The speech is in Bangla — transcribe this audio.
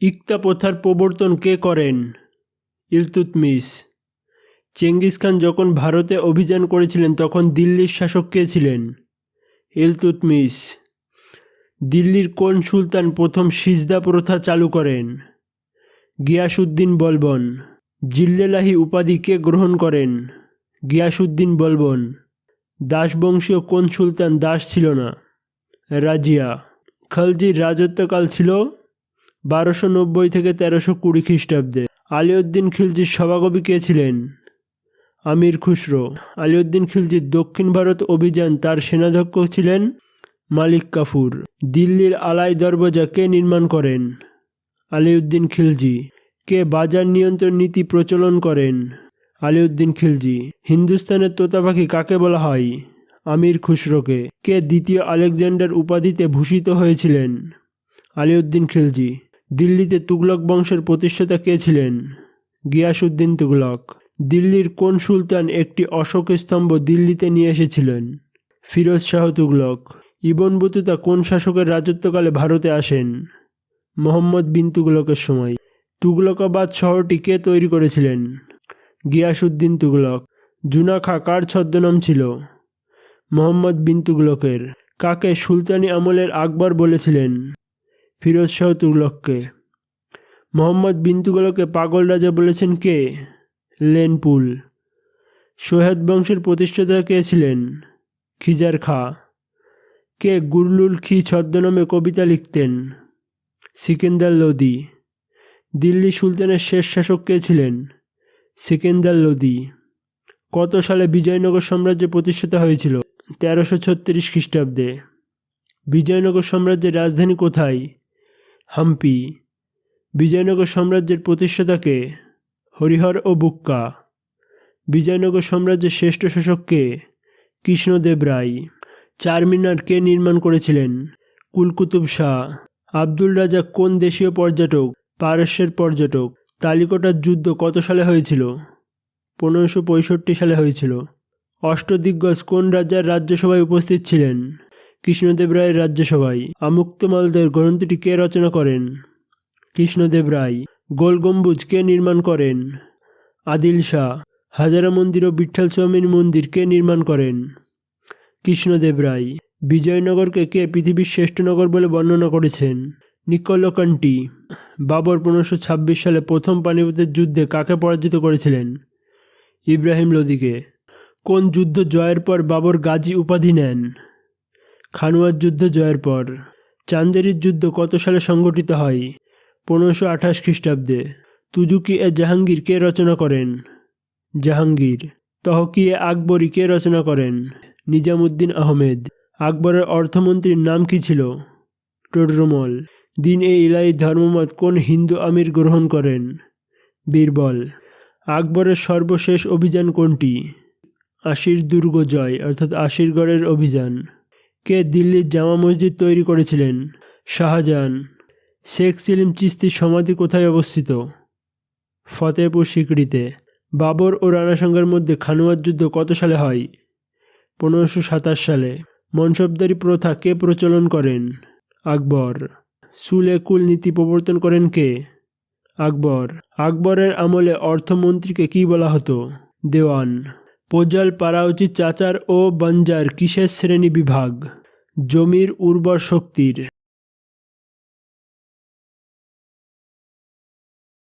ইকতা প্রথার প্রবর্তন কে করেন? ইলতুৎমিশ চেঙ্গিস খান যখন ভারতে অভিযান করেছিলেন, তখন দিল্লির শাসক কে ছিলেন? ইলতুৎমিশ দিল্লির কোন সুলতান প্রথম সিজদা প্রথা চালু করেন? গিয়াসুদ্দিন বলবন। জিল্লেলাহি উপাধি কে গ্রহণ করেন? গিয়াসুদ্দিন বলবন। দাসবংশীয় কোন সুলতান দাস ছিল না? রাজিয়া। খলজির রাজত্বকাল ছিল বারোশো নব্বই থেকে তেরোশো কুড়ি খ্রিস্টাব্দে। আলিউদ্দিন খিলজির সভাকবি কে ছিলেন? আমির খুসরো। আলিউদ্দিন খিলজির দক্ষিণ ভারত অভিযান তার সেনাধ্যক্ষ ছিলেন মালিক কাফুর। দিল্লির আলাই দরওয়াজা কে নির্মাণ করেন? আলিউদ্দিন খিলজি। কে বাজার নিয়ন্ত্রণ নীতি প্রচলন করেন? আলিউদ্দিন খিলজি। হিন্দুস্তানের তোতা পাখি কাকে বলা হয়? আমির খুসরোকে। কে দ্বিতীয় আলেকজান্ডার উপাধিতে ভূষিত হয়েছিলেন? আলিউদ্দিন খিলজি। দিল্লিতে তুগলক বংশের প্রতিষ্ঠাতা কে ছিলেন? গিয়াসুদ্দিন তুগলক। দিল্লির কোন সুলতান একটি অশোক স্তম্ভ দিল্লিতে নিয়ে এসেছিলেন? ফিরোজ শাহ তুগলক। ইবন বতুতা কোন শাসকের রাজত্বকালে ভারতে আসেন? মোহাম্মদ বিন তুগলকের সময়। তুগলকাবাদ শহরটি কে তৈরি করেছিলেন? গিয়াসুদ্দিন তুগলক। জুনাখা কার ছদ্মনাম ছিল? মোহাম্মদ বিন তুগলকের। কাকে সুলতানি আমলের আকবর বলেছিলেন? ফিরোজ শাহ তুগলককে। মোহাম্মদ বিন তুগলককে পাগল রাজা বলেছেন কে? লেনপুল। সোহেদ বংশের প্রতিষ্ঠাতা কে ছিলেন? খিজার খা। কে গুরলুল খি ছদ্মনামে কবিতা লিখতেন? সিকেন্দার লোদি। দিল্লি সুলতানের শেষ শাসক কে ছিলেন? সিকেন্দার লোদি। কত সালে বিজয়নগর সাম্রাজ্য প্রতিষ্ঠিত হয়েছিল? তেরোশো ছত্রিশ খ্রিস্টাব্দে। বিজয়নগর সাম্রাজ্যের রাজধানী কোথায়? হাম্পি, বিজয়নগর সাম্রাজ্যের প্রতিষ্ঠাতাকে হরিহর ও বুক্কা, বিজয়নগর সাম্রাজ্যের শ্রেষ্ঠ শাসককে কৃষ্ণদেব রায়, চারমিনার কে নির্মাণ করেছিলেন? কুলকুতুব শাহ, আব্দুল রাজা কোন দেশীয় পর্যটক, পারস্যের পর্যটক, তালিকটার যুদ্ধ কত সালে হয়েছিল? পনেরোশো সালে হয়েছিল। অষ্টদিগ্গজ কোন রাজ্যের রাজ্যসভায় উপস্থিত ছিলেন? কৃষ্ণদেব রায়ের রাজ্যসভায় আমুক্তমালদের গ্রন্থটি কে রচনা করেন? কৃষ্ণদেব রায়, গোল গম্বুজ কে নির্মাণ করেন? আদিল শাহ, হাজারা মন্দির ও বিঠ্ঠল স্বামীর মন্দির কে নির্মাণ করেন? কৃষ্ণদেব রায়, বিজয়নগরকে কে পৃথিবীর শ্রেষ্ঠ নগর বলে বর্ণনা করেছেন? নিকলকান্টি বাবর পনেরোশো ছাব্বিশ সালে প্রথম পানিপথের যুদ্ধে কাকে পরাজিত করেছিলেন? ইব্রাহিম লোদিকে। কোন যুদ্ধ জয়ের পর বাবর গাজী উপাধি নেন? খানুয়ার যুদ্ধ জয়ের পর, চান্দেরির যুদ্ধ কত সালে সংঘটিত হয়? পনেরোশো আঠাশ খ্রিস্টাব্দে। তুজুকি এ জাহাঙ্গীর কে রচনা করেন? জাহাঙ্গীর। তহকি এ আকবরী কে রচনা করেন? নিজামুদ্দিন আহমেদ। আকবরের অর্থমন্ত্রীর নাম কি ছিল? টোডরমল। দিন এ ইলাই ধর্মমত কোন হিন্দু আমির গ্রহণ করেন? বীরবল। আকবরের সর্বশেষ অভিযান কোনটি? আশির দুর্গ জয়, অর্থাৎ আশিরগড়ের অভিযান। কে দিল্লির জামা মসজিদ তৈরি করেছিলেন? শাহজাহান। শেখ সেলিম চিস্তির সমাধি কোথায় অবস্থিত? ফতেহপুর সিকড়িতে। বাবর ও রানাসঙ্গের মধ্যে খানুয়ার যুদ্ধ কত সালে হয়? পনেরোশো সাতাশ সালে। মনসবদারি প্রথা কে প্রচলন করেন? আকবর। সুলে কুল নীতি প্রবর্তন করেন কে? আকবর। আকবরের আমলে অর্থমন্ত্রীকে কি বলা হতো? দেওয়ান। পোজাল পারা উচিত চাচার ও বঞ্জার কিসের শ্রেণি বিভাগ? জমির উর্বর শক্তির।